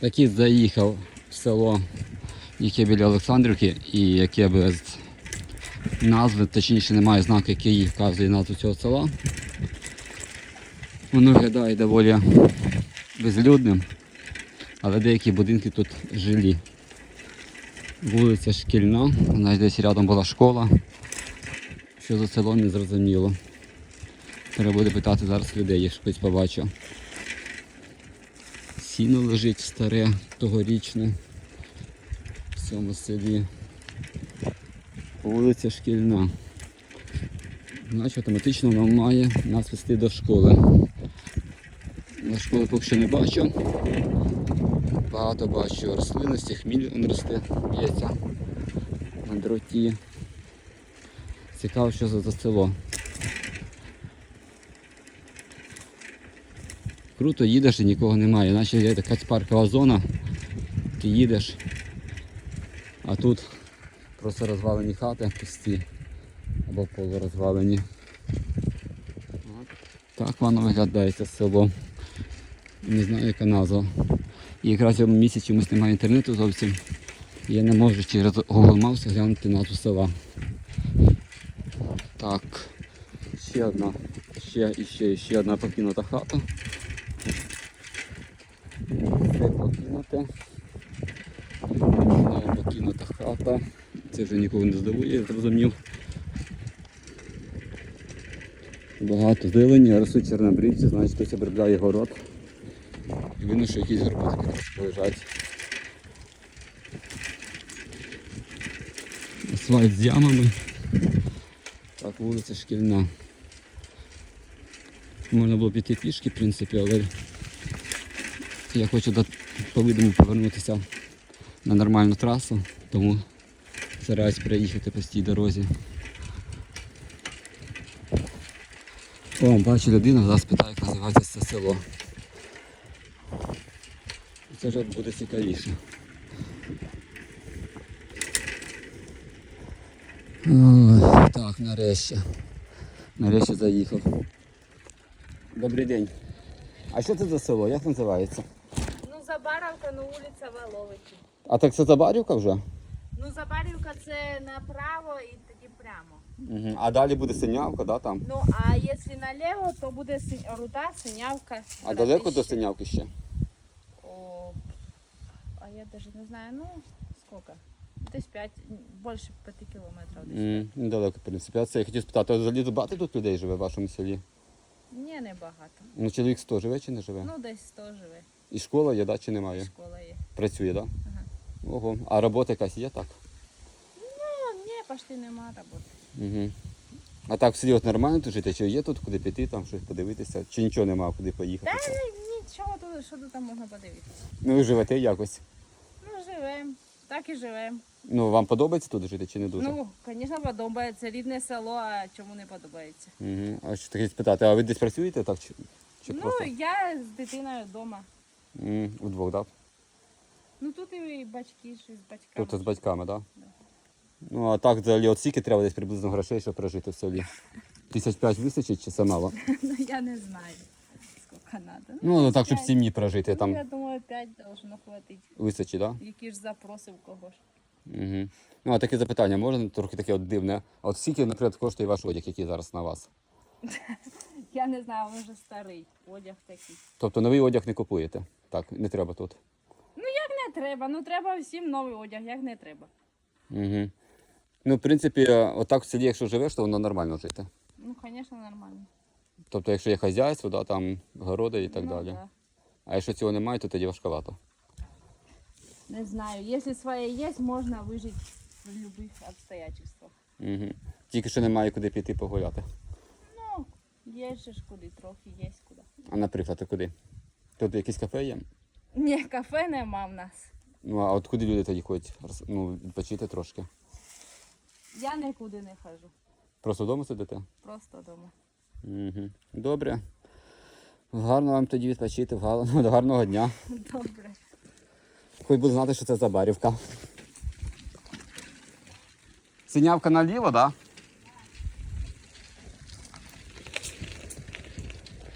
Такий заїхав в село, яке біля Олександрівки, і яке без назви, точніше немає знаку, який вказує назву цього села. Воно виглядає доволі безлюдним, але деякі будинки тут жилі. Вулиця шкільна, навіть десь рядом була школа. Що за село не зрозуміло. Треба буде питати зараз людей, якщо хтось побачив. Сіно лежить старе, тогорічне в цьому селі. Вулиця шкільна. Значить автоматично вона має нас вести до школи. На школи поки що не бачу. Багато бачу рослинності, хміль он росте, б'ється на дроті. Цікаво, що за, за село. Круто їдеш і нікого немає, наче є якась паркова зона, ти їдеш, а тут просто розвалені хати пусті або полурозвалені. Так воно виглядає це село. Не знаю яка назва. І якраз в цьому місяці чомусь немає інтернету зовсім. Я не можу через Google Maps глянути назву села. Так. Ще одна. Ще і ще ще одна покинута хата. Це покинуте. Знову покинута хата. Це вже нікого не здивує, я зрозумів. Багато зелені, ростуть чорнобривці, значить хтось обробляє город. І видно, що якісь горбатки лежать. Асфальт з ямами. Так, вулиця шкільна. Можна було піти пішки, в принципі, але я хочу до- по-видимому повернутися на нормальну трасу, тому стараюсь переїхати по цій дорозі. О, бачу людину, зараз питаю, як називається це село. Це вже буде цікавіше. Ой, так, нарешті. Нарешті заїхав. Добрий день. А що це за село? Як називається? Ну, Забарівка, ну вулиця Воловичі. А так це Забарівка вже? Ну, Забарівка це направо і тоді прямо. Угу. А далі буде Синявка, да, там? Ну, а якщо наліво, то буде Син- Руда, Синявка. А далеко до Радище. Синявки ще? О, а я навіть не знаю, ну, скільки? Десь 5, більше 5 кілометрів десь. Mm, недалеко, в принципі. А це я хотів спитати, а взагалі багато тут людей живе в вашому селі? Ні, не багато. Ну, чоловік 100 живе чи не живе? Ну, десь 100 живе. І школа є, да, чи немає? школа є. Працює, так? Да? Ага. Ого. А робота якась є так? Ну, ні, почти нема роботи. Угу. А так в селі от нормально тут жити? Чи є тут куди піти, там щось подивитися? Чи нічого немає, куди поїхати? Та нічого тут, що тут там можна подивитися. Ну ви живете якось. Так і живемо. Ну вам подобається тут жити чи не дуже? Ну, звісно, подобається. Рідне село, а чому не подобається? Угу. А що таке спитати, а ви десь працюєте так? Чи, чи ну, просто я з дитиною вдома. М, удвох, так? Да? Ну тут і батьки, що з батьками. Тобто з батьками, так? Да? Ну а так взагалі от скільки треба десь приблизно грошей, щоб прожити в селі? Тисяч п'ять вистачить чи це мало? Ну, я не знаю, скільки треба. Ну, ну так, щоб в сім'ї прожити, Ну, там 5 должно хватити. вистачить, так? Які ж запроси в кого ж. Угу. Ну, а таке запитання можна трохи таке от дивне. А от скільки, наприклад, коштує ваш одяг, який зараз на вас? Я не знаю, він вже старий. Одяг такий. Тобто новий одяг не купуєте? Так, не треба тут. Ну як не треба? Ну треба всім новий одяг, як не треба. Угу. Ну, в принципі, отак в селі, якщо живеш, то воно нормально жити. Ну, звісно, нормально. Тобто, якщо є хазяйство, да, там городи і так ну, далі. Да. А якщо цього немає, то тоді важковато. Не знаю, якщо своє є, можна вижити в будь-яких обстоятельствах. Угу. Тільки що немає куди піти погуляти. Ну, є ще ж куди, трохи є куди. А наприклад, а куди? Тут якісь кафе є? Ні, кафе нема в нас. Ну, а от куди люди тоді ходять? Ну, відпочити трошки. Я нікуди не хожу, Просто вдома сидите? просто вдома. Угу. Добре. Гарно вам тоді відпочити, гарного, гарного дня. Добре. Хоч буду знати, що це за барівка. Синявка наліво, так? Да?